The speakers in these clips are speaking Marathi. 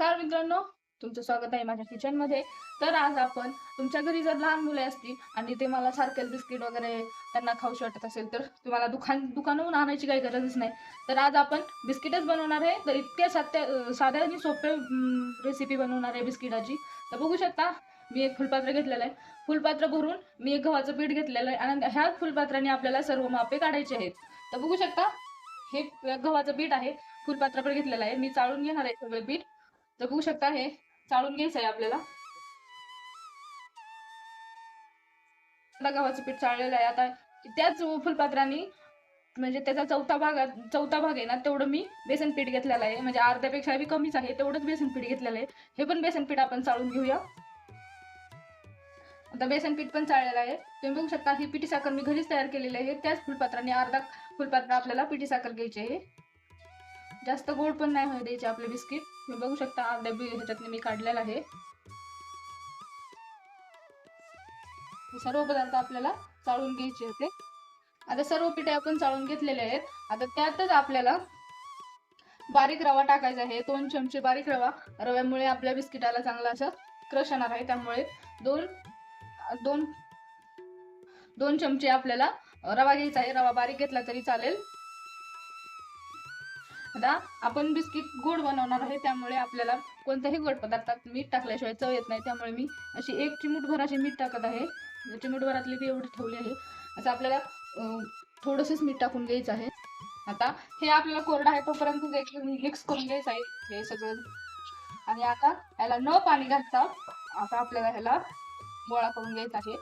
नमस्कार मित्रांनो तुमचं स्वागत आहे माझ्या किचनमध्ये तर आज आपण तुमच्या घरी जर लहान मुले असतील आणि ते मला सारखेल बिस्किट वगैरे त्यांना खाऊशी वाटत असेल तर तुम्हाला दुकान दुकानाहून आणायची काही गरजच नाही. तर आज आपण बिस्किटच बनवणार आहे. तर इतक्या साध्या साध्या आणि सोपे रेसिपी बनवणार आहे बिस्किटाची. तर बघू शकता मी एक फुलपात्र घेतलेलं आहे. फुलपात्र भरून मी एक गव्हाचं पीठ घेतलेलं आहे आणि ह्या फुलपात्राने आपल्याला सर्व मापे काढायचे आहेत. तर बघू शकता हे गव्हाचं पीठ आहे. फुलपात्राकडे घेतलेलं आहे. मी चाळून घेणार आहे सगळं पीठ. तर बघू शकता हे. चाळून घ्यायचं आहे आपल्याला. आता गव्हाचं पीठ चाळलेलं आहे. आता त्याच फुलपात्राने म्हणजे त्याचा चौथा भाग चौथा भाग आहे ना तेवढं मी बेसन पीठ घेतलेलं आहे. म्हणजे अर्ध्यापेक्षा बी कमीच आहे. तेवढंच बेसन पीठ घेतलेलं आहे. हे पण बेसन पीठ आपण चाळून घेऊया. आता बेसन पीठ पण चाळलेलं आहे. तुम्ही बघू शकता ही पिठी साखर मी घरीच तयार केलेली आहे. त्याच फुलपात्राने अर्धा फुलपात्र आपल्याला पिठी साखर घ्यायची आहे. जास्त गोड पण नाही होऊ द्यायचे आपले बिस्किट. तुम्ही बघू शकता अर्धा बी ह्याच्यातले मी काढलेला आहे. सर्व पदार्थ आपल्याला चाळून घ्यायचे होते. आता सर्व पिठे आपण चाळून घेतलेले आहेत. आता त्यातच आपल्याला बारीक रवा टाकायचा आहे. दोन चमचे बारीक रवा. रव्यामुळे आपल्या बिस्किटाला चांगला असं क्रश येणार आहे. त्यामुळे दोन दोन दोन चमचे आपल्याला रवा घ्यायचा आहे. रवा बारीक घेतला तरी चालेल. आता आपण बिस्किट गोड बनवणार आहे त्यामुळे आपल्याला कोणत्याही गोड पदार्थात मीठ टाकल्याशिवाय चव येत नाही त्यामुळे मी अशी एक चिमूटभर अशी मीठ टाकत आहे. चिमूटभरातली ती एवढी ठेवली आहे. असं आपल्याला थोडंसंच मीठ टाकून घ्यायचं आहे. आता हे आपल्याला कोरडं आहे तोपर्यंत मिक्स करून घ्यायचं आहे. हे सगळं. आणि आता याला न पाणी घालता आता आपल्याला ह्याला गोळा करून घ्यायचा आहे.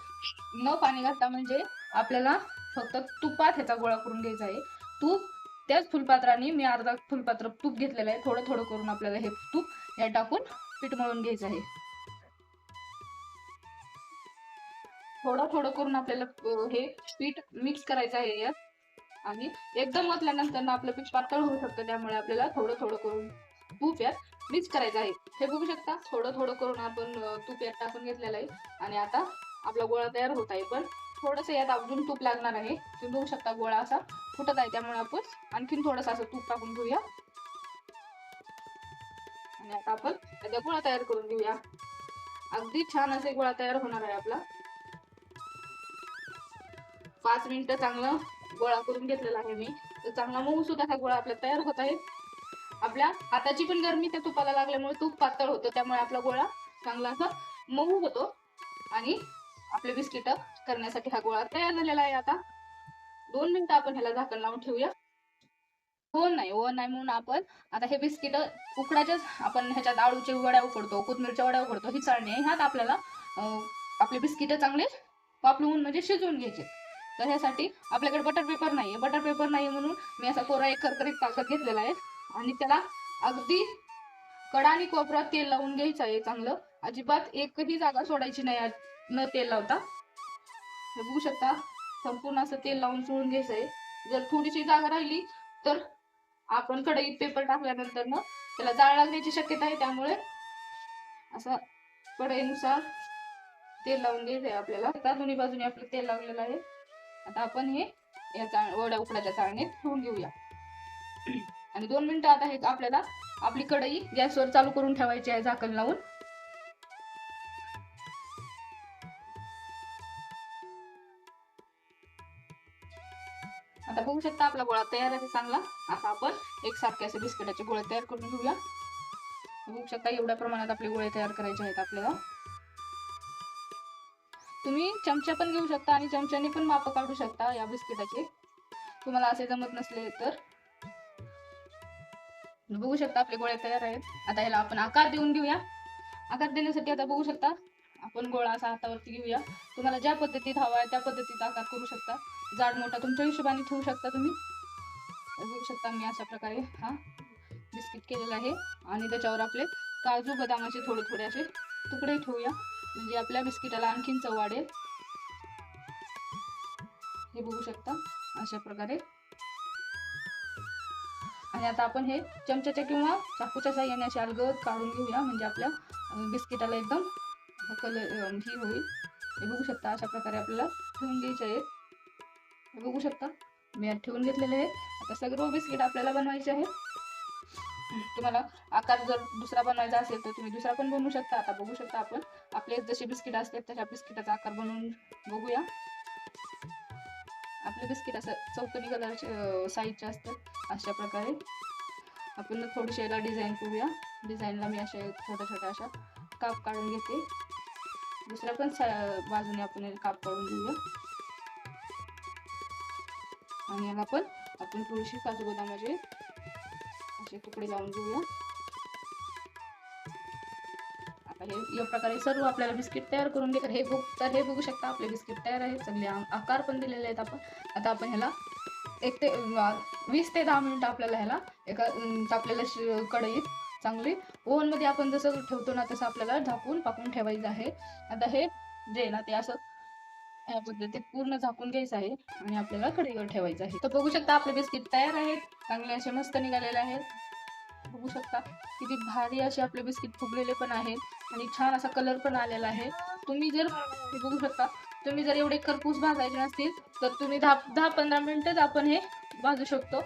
न पाणी घालता म्हणजे आपल्याला फक्त तुपात ह्याचा गोळा करून घ्यायचा आहे. तूप त्याच फुलपात्राने मी अर्धा फुलपात्र तूप घेतलेलं आहे. थोडं थोडं करून आपल्याला हे तूप या टाकून पीठ मळून घ्यायचं आहे. थोडं थोडं करून आपल्याला हे पीठ मिक्स करायचं आहे यात. आणि एकदम ओतल्यानंतर ना आपलं पीठ पातळ होऊ शकतं. त्यामुळे आपल्याला थोडं थोडं करून तूप यात मिक्स करायचं आहे. हे बघू शकता थोडं थोडं करून आपण तूप यात टाकून घेतलेलं आहे. आणि आता आपला गोळा तयार होत आहे. पण थोडंसं यात अजून तूप लागणार आहे. तुम्ही बघू शकता गोळा असा फुटत आहे त्यामुळे आपण आणखीन थोडंसं असं तूप टाकून घेऊया. आणि आता आपण त्याचा गोळा तयार करून घेऊया. अगदी छान असे गोळा तयार होणार आहे आपला. पाच मिनिटं चांगलं गोळा करून घेतलेला आहे मी. तर चांगला मऊ सुद्धा हा गोळा आपला तयार होत आहे. आपल्या हाताची पण गरमी त्या तुपाला लागल्यामुळे तूप पातळ होतं त्यामुळे आपला गोळा चांगला असा मऊ होतो. आणि आपले बिस्किट करण्यासाठी हा गोळा तयार झालेला आहे आता. दोन मिनिटं आपण ह्याला झाकण लावून ठेवूया. हो नाही हो नाही म्हणून आपण आता हे बिस्किट उकडाच्याच आपण ह्याच्यात आळूचे वड्या उकडतो कोथमीरच्या वड्या उकडतो ही चाळणी आहे. ह्यात आपल्याला आपले बिस्किट चांगले वापरून म्हणजे शिजवून घ्यायचे. तर ह्यासाठी आपल्याकडे बटर पेपर नाही आहे बटर पेपर नाही म्हणून मी असा कोरा एक करकरीत ताकद घेतलेला आहे. आणि त्याला अगदी कडा आणि कोपरात तेल लावून घ्यायचं आहे चांगलं. अजिबात एकही जागा सोडायची नाही न तेल लावता. हे बघू शकता संपूर्ण असं तेल लावून चोळून घ्यायचं आहे जर थोडीशी जागा राहिली तर आपण कढईत पेपर टाकल्यानंतर ना त्याला जाळ लागण्याची शक्यता आहे. त्यामुळे असं कढईनुसार तेल लावून घ्यायचं आहे आपल्याला. आता दोन्ही बाजूने आपलं तेल लावलेलं आहे. आता आपण हे या चाळ वड्या उकडाच्या चाळणीत ठेवून घेऊया. आणि दोन मिनिटं आता हे आपल्याला आपली कढई गॅसवर चालू करून ठेवायची आहे झाकण लावून. बघू शकता आपला गोळा तयार आहे चांगला. आता आपण एकसारखे असे बिस्किटाचे गोळे तयार करून घेऊया. बघू शकता एवढ्या प्रमाणात आपले गोळे तयार करायचे आहेत आपल्याला. तुम्ही चमचा पण घेऊ शकता आणि चमच्याने पण माप काढू शकता या बिस्किटाचे. तुम्हाला असे जमत नसले तर. बघू शकता आपले गोळे तयार आहेत. आता याला आपण आकार देऊन घेऊया. आकार देण्यासाठी आता बघू शकता आपण गोळा असा हातावरती घेऊया. तुम्हाला ज्या पद्धतीत हवा आहे त्या पद्धतीत आकार करू शकता. जाड मोठा तुमच्या हिशोबाने ठेवू शकता तुम्ही. बघू शकता मी अशा प्रकारे हा बिस्किट केलेला आहे. आणि त्याच्यावर आपले काजू बदामाचे थोडे थोडे असे तुकडे ठेवूया. म्हणजे आपल्या बिस्किटाला आणखीन चव वाढेल. हे बघू शकता अशा प्रकारे. आणि आता आपण हे चमच्याच्या किंवा चाकूच्या साह्याने असे अलगद काढून घेऊया. म्हणजे आपल्या बिस्किटाला एकदम कलर ही होईल. हे बघू शकता अशा प्रकारे आपल्याला ठेवून घ्यायचे आहेत. बघू शकता. मी आज ठेवून घेतलेले आहे आता सगळं बिस्किट आपल्याला बनवायचे आहे तुम्हाला आकार जर दुसरा बनवायचा असेल तर तुम्ही दुसरा पण बनवू शकता. आता बघू शकता आपण. आपले जसे बिस्किट असतात तशा बिस्किटाचा आकार बनवून बघूया. आपले बिस्किट असं चौकोनी कलरचे साईजचे असतात. अशा प्रकारे. आपण थोडीशी याला डिझाईन करूया. डिझाईनला मी अशा छोट्या छोट्या अशा काप काढून घेते. दुसऱ्या पण बाजूने आपण काप काढून घेऊया. आणि याला पण आपण थोडीशी काजू बदामाचे असे तुकडे लावून घेऊया. आता हे या प्रकारे सर्व आपल्याला बिस्किट तयार करून घे हे बघ तर हे बघू शकता आपले बिस्किट तयार आहेत. चांगले आकार पण दिलेले आहेत आपण. आता आपण ह्याला एक ते वीस ते दहा मिनिटं आपल्याला ह्याला एका आपल्याला कढईत चांगली. ओव्हनमध्ये आपण जसं ठेवतो ना तसं आपल्याला झाकून पाकून ठेवायचं आहे. आता हे जे ना ते असं या पद्धतीत पूर्ण झाकून घ्यायचं आहे आणि आपल्याला कढईवर ठेवायचं आहे. तर बघू शकता आपले बिस्किट तयार आहेत चांगले असे मस्त निघालेले आहेत. बघू शकता किती भारी असे आपले बिस्किट फुगलेले पण आहेत आणि छान असा कलर पण आलेला आहे. तुम्ही जर बघू शकता तुम्ही जर एवढे करपूस भाजायचे नसतील तर तुम्ही दहा दहा पंधरा मिनिटच आपण हे भाजू शकतो.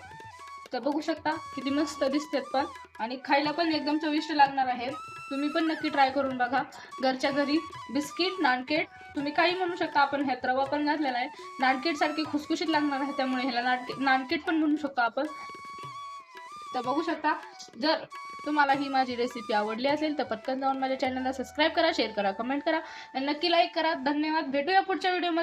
तर बघू शकता? किती मस्त दिसतात पण. आणि खायला पण एकदम चविष्ट लागणार आहेत तुम्ही पण नक्की ट्राय करून बघा. घरच्या घरी बिस्किट नानकेट तुम्ही काही म्हणू शकता आपण ह्यात रवा पण घातलेला आहे. नानकेट सारखी खुसखुशीत लागणार आहे त्यामुळे ह्याला नानके नानकेट पण म्हणू शकतो आपण. तर बघू शकता जर तुम्हाला ही माझी रेसिपी आवडली असेल तर पटकन जाऊन माझ्या चॅनलला सबस्क्राईब करा शेअर करा कमेंट करा आणि नक्की लाईक करा. धन्यवाद. भेटूया पुढच्या व्हिडिओमध्ये